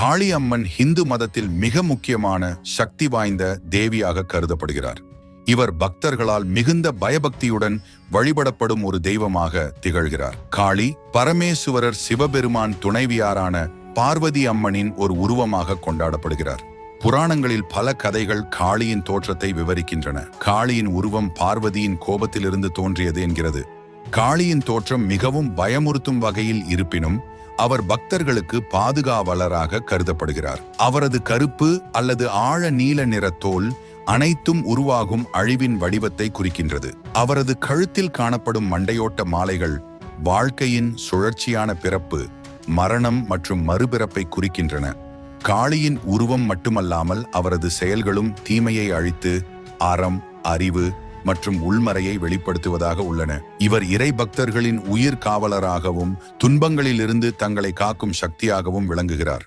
காளி அம்மன் இந்து மதத்தில் மிக முக்கியமான சக்தி வாய்ந்த தேவியாக கருதப்படுகிறார். இவர் பக்தர்களால் மிகுந்த பயபக்தியுடன் வழிபடப்படும் ஒரு தெய்வமாக திகழ்கிறார். காளி பரமேசுவரர் சிவபெருமான் துணைவியாரான பார்வதி அம்மனின் ஒரு உருவமாக கொண்டாடப்படுகிறார். புராணங்களில் பல கதைகள் காளியின் தோற்றத்தை விவரிக்கின்றன. காளியின் உருவம் பார்வதியின் கோபத்திலிருந்து தோன்றியது என்கிறது. காளியின் தோற்றம் மிகவும் பயமுறுத்தும் வகையில் இருப்பினும் அவர் பக்தர்களுக்கு பாதுகாவலராக கருதப்படுகிறார். அவரது கருப்பு அல்லது ஆழ நீல நிற தோல் அனைத்தும் உருவாகும் அழிவின் வடிவத்தை குறிக்கின்றது. அவரது கழுத்தில் காணப்படும் மண்டையோட்ட மாலைகள் வாழ்க்கையின் சுழற்சியான பிறப்பு மரணம் மற்றும் மறுபிறப்பை குறிக்கின்றன. காளியின் உருவம் மட்டுமல்லாமல் அவரது செயல்களும் தீமையை அழித்து அறம் அறிவு மற்றும் உள்மறையை வெளிப்படுத்துவதாக உள்ளன. இவர் இறை பக்தர்களின் உயிர் காவலராகவும் துன்பங்களிலிருந்து தங்களை காக்கும் சக்தியாகவும் விளங்குகிறார்.